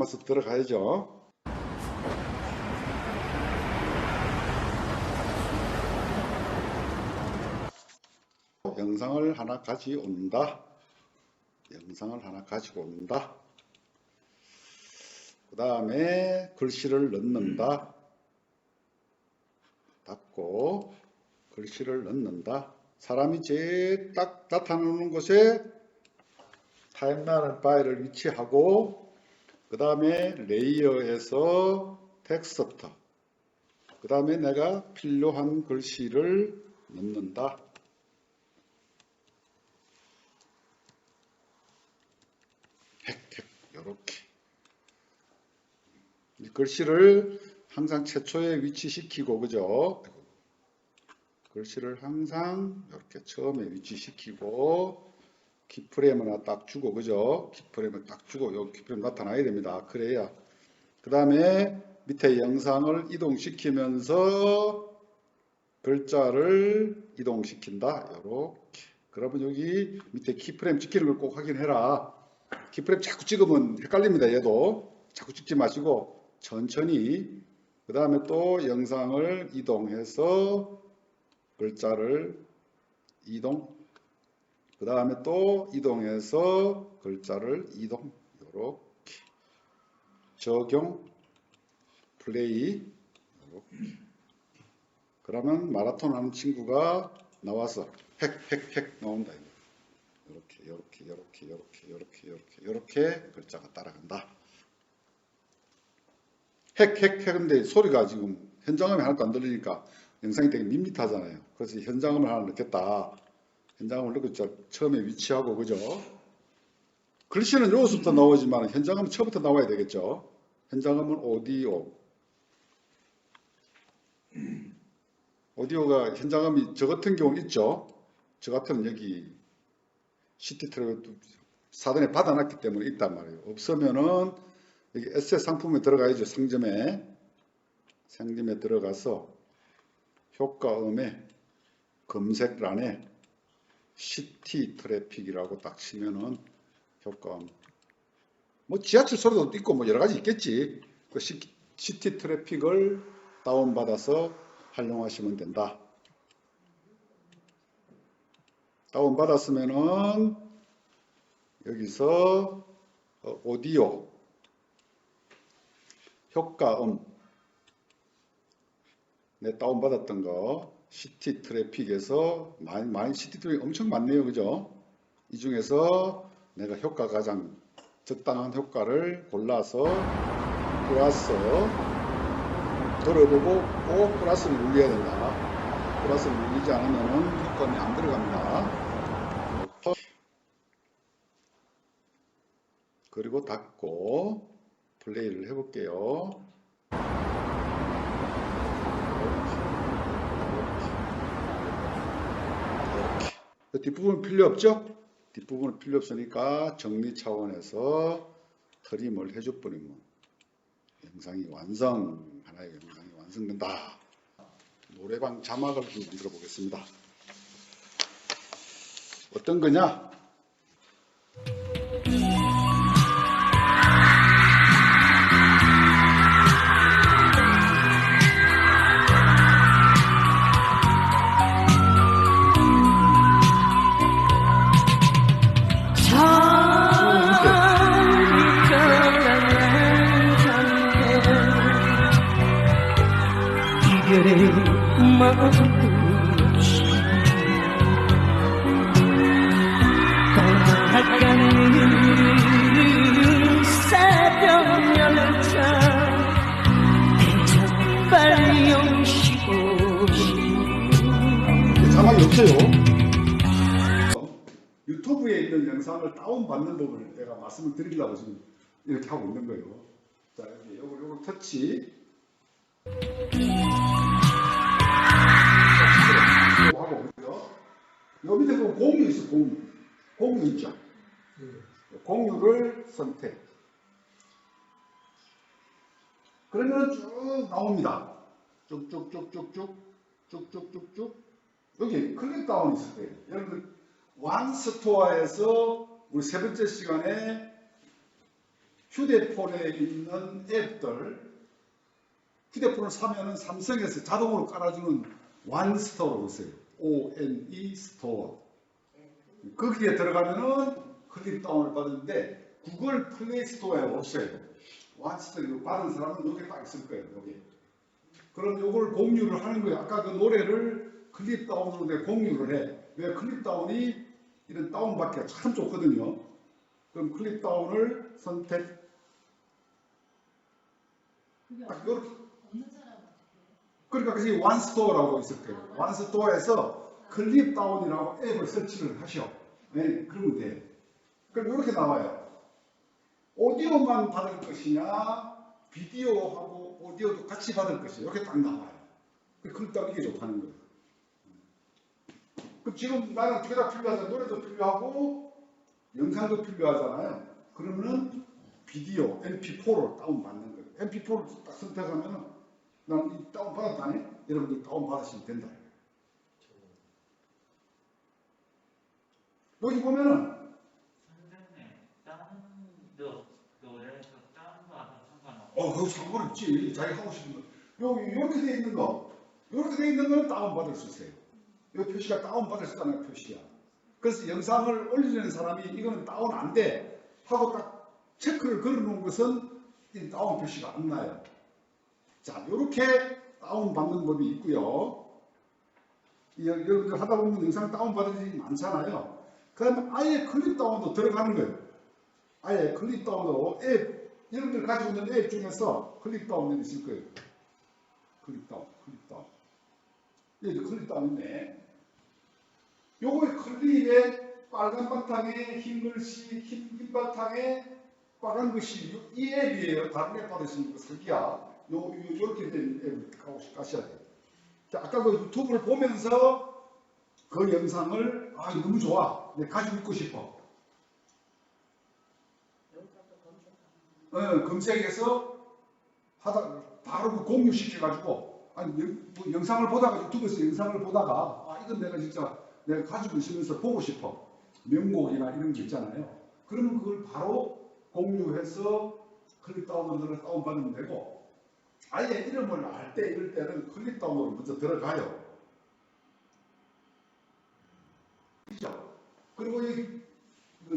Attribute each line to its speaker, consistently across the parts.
Speaker 1: 자, 키네마스 들어가야죠. 영상을 하나 가져온다. 영상을 하나 가지고 온다. 그 다음에 글씨를 넣는다. 닫고 글씨를 넣는다. 사람이 제일 딱 나타나는 곳에 타임라인 파일을 위치하고 그 다음에 레이어에서 텍스트 그 다음에 내가 필요한 글씨를 넣는다. 핵핵 요렇게 이 글씨를 항상 최초에 위치시키고 그죠? 글씨를 항상 이렇게 처음에 위치시키고 키프레임 하나 딱 주고 그죠? 키프레임을 딱 주고 요 키프레임 나타나야 됩니다. 그래야 그 다음에 밑에 영상을 이동시키면서 글자를 이동시킨다. 요렇게 그러면 여기 밑에 키프레임 찍히는 걸 꼭 확인해라. 키프레임 자꾸 찍으면 헷갈립니다. 얘도 자꾸 찍지 마시고 천천히 그 다음에 또 영상을 이동해서 글자를 이동 그 다음에 또 이동해서 글자를 이동 요렇게. 적용 플레이 요렇게. 그러면 마라톤 하는 친구가 나와서 핵핵핵 나온다 이렇게 이렇게 이렇게 이렇게 이렇게 이렇게 이렇게 글자가 따라간다. 핵핵 핵인데 소리가 지금 현장음이 하나도 안 들리니까 영상이 되게 밋밋하잖아요. 그래서 현장음을 하나 넣겠다 넣고 저 처음에 위치하고 그죠 글씨는 여기서부터 나오지만 현장음은 처음부터 나와야 되겠죠 현장음은 오디오 오디오가 현장음이 저 같은 경우는 있죠 저 같은 여기 시티 트랙을 사전에 받아놨기 때문에 있단 말이에요. 없으면은 여기 SS 상품에 들어가야죠. 상점에 상점에 들어가서 효과음에 검색란에 시티 트래픽이라고 딱 치면은 효과음 뭐 지하철 소리도 있고 뭐 여러 가지 있겠지. 그 시, 시티 트래픽을 다운받아서 활용하시면 된다. 다운받았으면은 여기서 어, 오디오 효과음 내 다운받았던 거 시티 트래픽에서 많이, 많이 시티 트래픽 엄청 많네요. 그죠? 이 중에서 내가 효과 가장 적당한 효과를 골라서 플러스 들어보고 꼭 플러스를 눌러야 된다. 플러스를 눌리지 않으면 효과음이 안 들어갑니다. 그리고 닫고 플레이를 해볼게요. 이렇게. 이렇게. 뒷부분 필요 없죠? 뒷부분은 필요 없으니까 정리 차원에서 트림을 해줘 버리면 영상이 완성, 하나의 영상이 완성된다. 노래방 자막을 좀 만들어 보겠습니다. 어떤 거냐? 유튜브에 있는 영상을 다운받는 법을 내가 말씀을 드리려고 지금 이렇게 하고 있는 거예요. 자, 여기 요거, 요거 터치. 하고, 그죠? 요 밑에 보면 공유 있어, 공유. 공유 있죠? 공유를 선택. 그러면 쭉 나옵니다. 쭉쭉쭉쭉쭉, 쭉쭉쭉쭉. 여기 클릭 다운 있을 거예요. 여러분들 왕 스토어에서 우리 세 번째 시간에 휴대폰에 있는 앱들 휴대폰을 사면은 삼성에서 자동으로 깔아주는 원스토어라고 있어요. O-N-E 스토어. 거기에 들어가면은 클립 다운을 받는데 구글 플레이 스토어에 없어요. 원스토어 이거 받은 사람은 여기 딱 있을 거예요. 여기. 그럼 요걸 공유를 하는 거예요. 아까 그 노래를 클립 다운으로 내 공유를 해. 왜 클립 다운이 이런 다운받기가 참 좋거든요. 그럼 클립 다운을 선택 딱
Speaker 2: 해요?
Speaker 1: 그러니까 그게 원스토어라고 있을 거예요. 원스토어에서 클립 다운이라고 앱을 설치를 하셔. 네, 그러면 돼. 그럼 이렇게 나와요. 오디오만 받을 것이냐, 비디오하고 오디오도 같이 받을 것이냐, 이렇게 딱 나와요. 클립 다운 이게 좋다는 거예요. 그럼 지금 나는 두 개 다 필요하잖아. 노래도 필요하고, 영상도 필요하잖아요. 그러면은 비디오, MP4로 다운받는 거예요. MP4를 딱 선택하면은 난이 다운 받았다네? 여러분들 다운 받으시면 된다. 여기 보면은.
Speaker 3: 어
Speaker 1: 그거 상관없지 자기 하고 싶은 거 여기 이렇게 돼 있는 거 이렇게 돼 있는 거는 다운 받을 수 있어요. 이 표시가 다운 받을 수 있다는 표시야. 그래서 영상을 올리는 사람이 이거는 다운 안 돼 하고 딱 체크를 걸어놓은 것은 이 다운 표시가 안 나요. 자 이렇게 다운 받는 법이 있고요. 이- 여러분들 하다 보면 영상 다운 받은 일이 많잖아요. 그다음에 아예 클립 다운도 들어가는 거예요. 아예 클립 다운도 앱 여러분들 가지고 있는 앱 중에서 클립 다운이 있을 거예요. 클립 다운, 클립 다운. 여기 클립 다운인데 요거의 클립에 빨간 바탕에 흰 글씨, 흰, 흰 바탕에 빨간 요- 이 앱이에요. 다른 앱 받으시는 거 설기야. 요, 요, 요렇게 된 앱을 가셔야 돼요. 자, 아까 그 유튜브를 보면서 그 영상을 아 너무 좋아. 내가 가지고 있고 싶어. 어, 검색해서 하다 바로 그 공유시켜가지고 아니 영, 뭐 영상을 보다가 유튜브에서 영상을 보다가 아 이건 내가 진짜 내가 가지고 있으면서 보고 싶어 명곡이나 이런 게 있잖아요. 그러면 그걸 바로 공유해서 클립 다운로드를 다운받으면 되고 아예 이름을 알 때 이럴 때는 클립 다운로드 먼저 들어가요. 그죠? 그리고 여기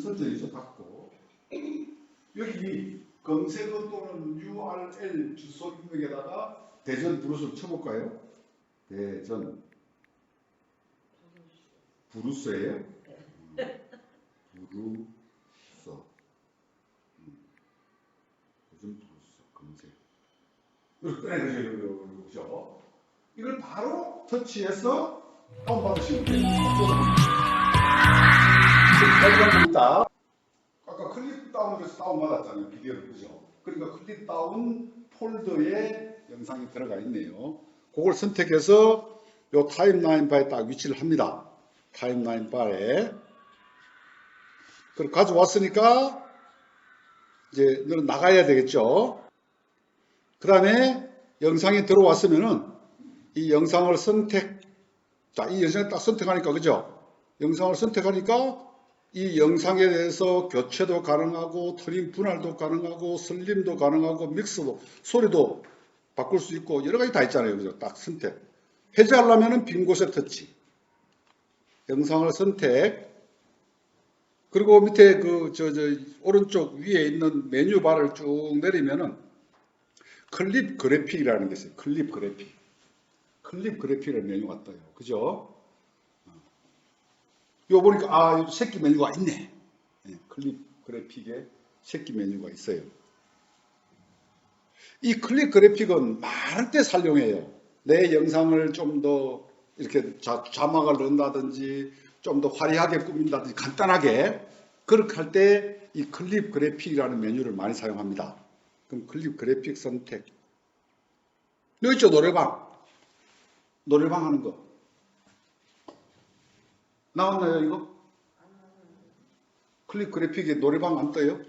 Speaker 1: 선정이죠, 받고 여기 검색어 또는 URL 주소 입력에다가 대전 부르스를 쳐볼까요? 대전 부르스예요? 음, 음, 대전 부르스 검색 그죠? 이걸 바로 터치해서 다운받으시면 돼요 여기다 아까 클립 다운에서 다운 받았잖아요. 비디오를 그죠? 그러니까 클립 다운 폴더에 영상이 들어가 있네요. 그걸 선택해서 요 타임라인 바에 딱 위치를 합니다. 타임라인 바에. 그걸 가져왔으니까 이제 너는 나가야 되겠죠. 그 다음에 영상이 들어왔으면은 이 영상을 선택, 자, 이 영상을 딱 선택하니까, 그죠? 영상을 선택하니까 이 영상에 대해서 교체도 가능하고 트림 분할도 가능하고 슬림도 가능하고 믹스도 소리도 바꿀 수 있고 여러 가지 다 있잖아요. 그죠? 딱 선택. 해제하려면은 빈 곳에 터치. 영상을 선택. 그리고 밑에 그 저 저 오른쪽 위에 있는 메뉴 바를 쭉 내리면은 클립 그래픽이라는 게 있어요. 클립 그래픽. 클립 그래픽이라는 메뉴가 떠요. 그죠? 요 보니까 아 새끼 메뉴가 있네. 예, 클립 그래픽에 새끼 메뉴가 있어요. 이 클립 그래픽은 많은 때 사용해요. 내 영상을 좀 더 이렇게 자, 자막을 넣는다든지 좀 더 화려하게 꾸민다든지 간단하게 그렇게 할 때 이 클립 그래픽이라는 메뉴를 많이 사용합니다. 그럼 클립 그래픽 선택. 여기 있죠 노래방. 노래방 하는 거. 나왔나요, 이거? 클립 그래픽에 노래방 안 떠요?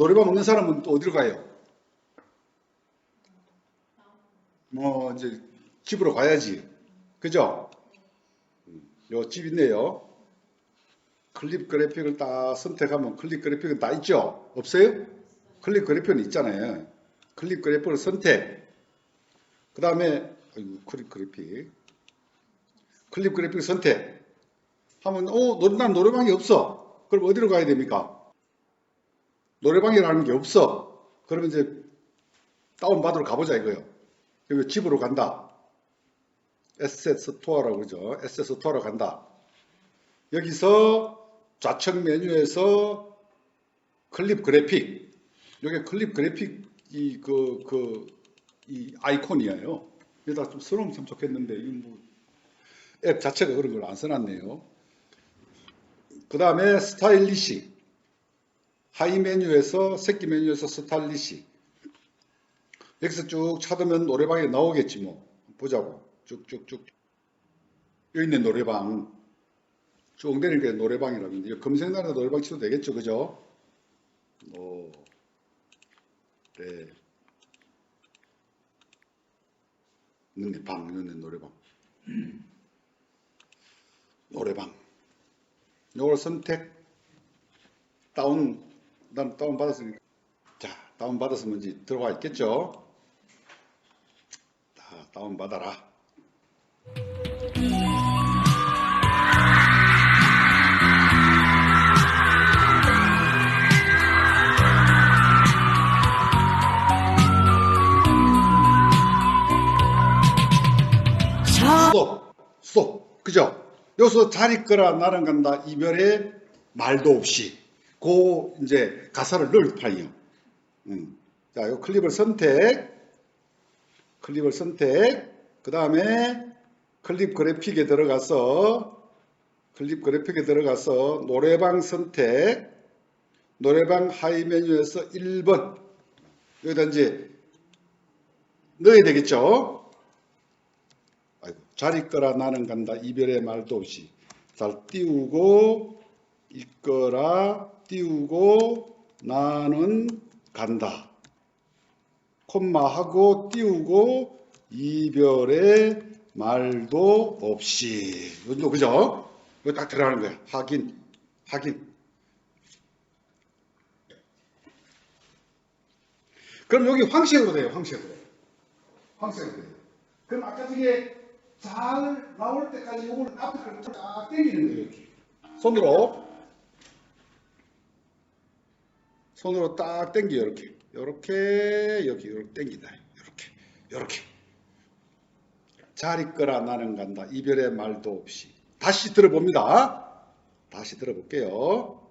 Speaker 1: 노래방 없는 사람은 또 어디로 가요? 뭐, 이제 집으로 가야지. 그죠? 요 집 있네요. 클립 그래픽을 딱 선택하면 클립 그래픽은 다 있죠? 없어요? 클립 그래픽은 있잖아요. 클립 그래픽을 선택. 그 다음에 클립 그래픽. 클립 그래픽 선택. 하면 어, 노- 난 노래방이 없어. 그럼 어디로 가야 됩니까? 노래방이라는 게 없어. 그러면 이제 다운받으러 가보자 이거요. 여기 집으로 간다. 에셋 스토어라고 그러죠. 에셋 스토어로 간다. 여기서 좌측 메뉴에서 클립 그래픽. 이게 클립 그래픽 이 그 그 이 아이콘이에요. 여기다 좀 써놓으면 참 좋겠는데 이 뭐 앱 자체가 그런 걸 안 써놨네요. 그 다음에 스타일리시. 하이 메뉴에서 새끼 메뉴에서 스타일리시. 여기서 쭉 찾으면 노래방에 나오겠지 뭐. 보자고. 쭉쭉쭉. 여기 있는 노래방. 쭉 내리니까 노래방이라면 이거 검색란에 노래방 치도 되겠죠, 그죠? 노, 래, 눈에 방, 눈에 노래방. 노래방. 요걸 선택, 다운, 난 다운 받았으니까. 자, 다운 받았으면 이제 들어가 있겠죠? 다 다운 받아라. 스톱, 스톱, 그죠? 여기서 잘 있거라 나는 간다 이별의 말도 없이 그 이제 가사를 넣을 파이요. 음. 자, 이 클립을 선택, 클립을 선택, 그 다음에 클립 그래픽에 들어가서 클립 그래픽에 들어가서 노래방 선택, 노래방 하이 메뉴에서 1번 여기다 이제 넣어야 되겠죠? 아이고, 잘 있거라 나는 간다 이별의 말도 없이 잘 띄우고 있거라 띄우고 나는 간다. 콤마 하고 띄우고 이별의 말도 없이. 이거 그죠? 이거 딱 들어가는 거야. 확인. 확인. 그럼 여기 황색으로 돼요 황색으로. 황색으로 돼요. 그럼 아까 저게 잘 나올 때까지 이걸 앞에 걸쫙 당기는 거예요. 이렇게. 손으로 손으로 딱 당겨요. 이렇게 이렇게 여기 이렇게 당긴다. 이렇게 이렇게 잘 있거라 나는 간다. 이별의 말도 없이 다시 들어봅니다. 다시 들어볼게요.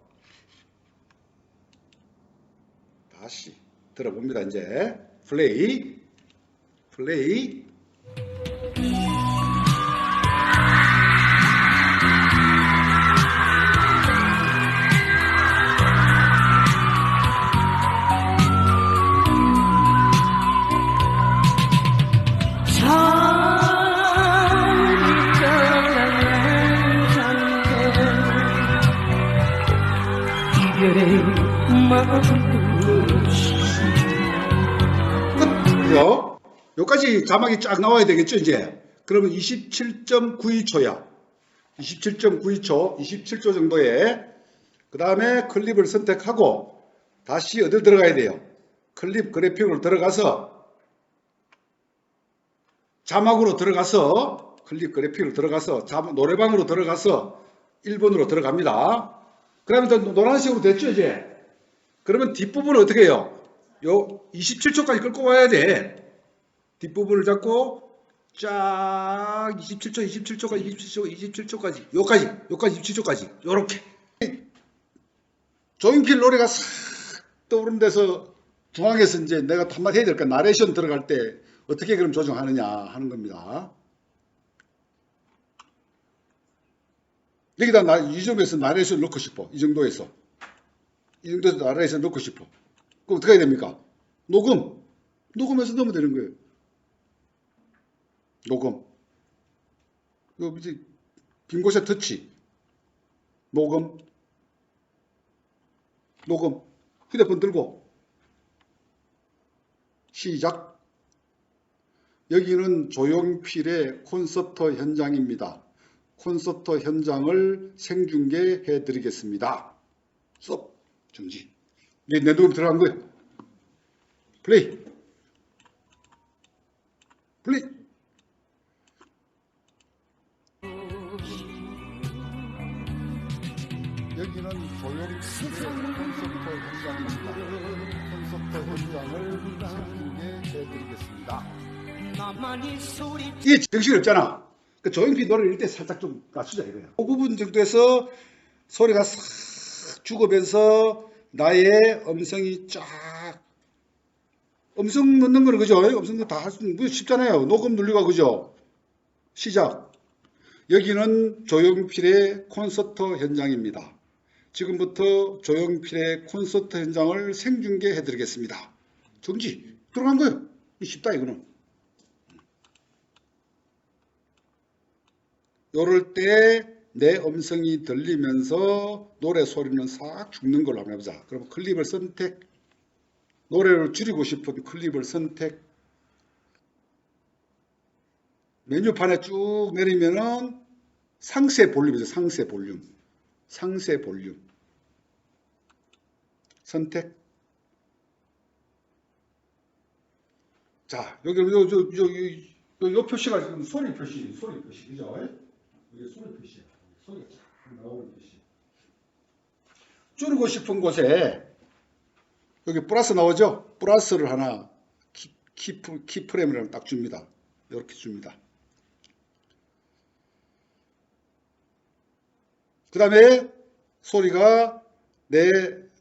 Speaker 1: 다시 들어봅니다. 이제 플레이 플레이 여기까지 자막이 쫙 나와야 되겠죠, 이제? 그러면 27.92초야. 27.92초, 27초 정도에, 그 다음에 클립을 선택하고, 다시 어딜 들어가야 돼요? 클립 그래픽으로 들어가서, 자막으로 들어가서, 클립 그래픽으로 들어가서, 자막- 노래방으로 들어가서, 1번으로 들어갑니다. 그러면 또 노란색으로 됐죠, 이제? 그러면 뒷부분은 어떻게 해요? 요 27초까지 끌고 와야 돼. 뒷부분을 잡고 쫙 27초, 27초까지, 27초, 27초까지, 요까지, 요까지 27초까지, 요렇게. 조인필 노래가 싹 떠오른 데서 중앙에서 이제 내가 한마디 해야 될까? 나레이션 들어갈 때 어떻게 그럼 조정하느냐 하는 겁니다. 여기다 나, 이 점에서 나레이션 넣고 싶어. 이 정도에서. 이 정도에서 나레이션 넣고 싶어. 그럼 어떻게 해야 됩니까? 녹음. 녹음해서 넣으면 되는 거예요. 녹음. 이거 이제 빈 곳에 터치. 녹음. 녹음. 휴대폰 들고. 시작. 여기는 조용필의 콘서트 현장입니다. 콘서트 현장을 생중계해 드리겠습니다. 스톱 정지. 이제 내 녹음 들어간 거예요. 플레이. 플레이. 이게 정신이 없잖아. 그 조용필 노래를 때 살짝 좀 낮추자 이거야. 그 부분 정도에서 소리가 싹 죽으면서 나의 음성이 쫙 음성 넣는 거는 그죠? 음성 다 할 수 있는 거 쉽잖아요. 녹음 누르가 그죠? 시작. 여기는 조용필의 콘서트 현장입니다. 지금부터 조용필의 콘서트 현장을 생중계해 드리겠습니다. 정지. 들어간 거예요. 이 쉽다 이거는. 요럴 때 내 음성이 들리면서 노래 소리는 싹 죽는 걸로 한번 해보자. 그럼 클립을 선택. 노래를 줄이고 싶은 클립을 선택. 메뉴판에 쭉 내리면은 상세 볼륨이죠. 상세 볼륨. 상세 볼륨. 선택. 자, 여기, 요, 요, 요, 요, 요 표시가 지금 소리 표시, 소리 표시, 그죠? 이게 소리 표시야. 소리가 쫙 나오는 표시. 줄이고 싶은 곳에 여기 플러스 나오죠? 플러스를 하나 키, 키, 키 프레임을 딱 줍니다. 이렇게 줍니다. 그 다음에 소리가 내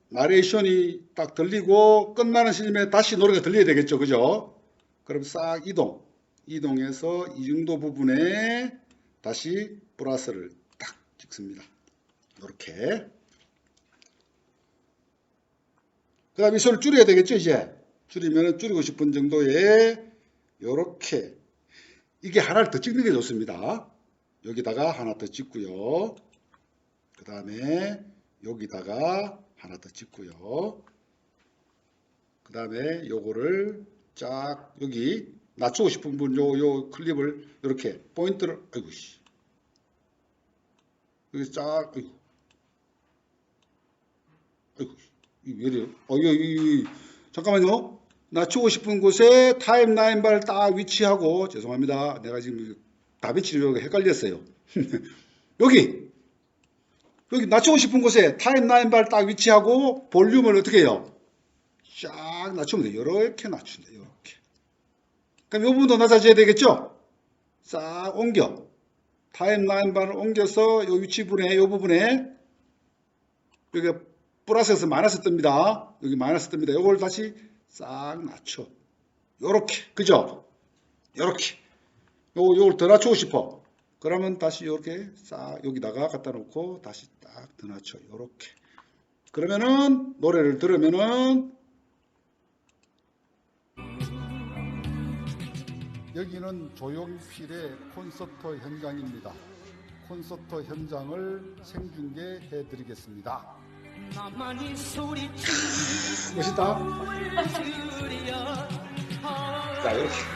Speaker 1: 나레이션이 딱 들리고 끝나는 시점에 다시 노래가 들려야 되겠죠. 그죠? 그럼 싹 이동. 이동해서 이 정도 부분에 다시 플러스를 딱 찍습니다. 이렇게. 그 다음에 이 소리를 줄여야 되겠죠, 이제. 줄이면 줄이고 싶은 정도의 이렇게. 이게 하나를 더 찍는 게 좋습니다. 여기다가 하나 더 찍고요. 그 다음에 여기다가 하나 더 찍고요. 그 다음에 요거를 쫙 여기 낮추고 싶은 분 요 요 클립을 이렇게 포인트를 아이고 씨 여기 쫙 아이고 아이고 이왜 이래요? 어 이거 이 잠깐만요. 낮추고 싶은 곳에 타임라인 발딱 위치하고 죄송합니다. 내가 지금 다 위치를 헷갈렸어요. 여기 여기 낮추고 싶은 곳에 타임라인 발딱 위치하고 볼륨을 어떻게 해요? 쫙 낮추면 돼요. 이렇게 낮춘다. 그럼 이 부분도 낮아져야 되겠죠? 싹 옮겨. 타임라인 바를 옮겨서 이 위치 부분에, 이 부분에 여기 플러스에서 마이너스 뜹니다. 여기 마이너스 뜹니다. 이걸 다시 싹 낮춰. 요렇게. 그죠? 요렇게. 요, 요걸 더 낮추고 싶어. 그러면 다시 이렇게 싹 여기다가 갖다 놓고 다시 딱 더 낮춰. 요렇게. 그러면은 노래를 들으면은 여기는 조용필의 콘서트 현장입니다. 콘서트 현장을 생중계해 드리겠습니다.
Speaker 4: 나만이 소리
Speaker 1: 멋있다. 자, 이렇게.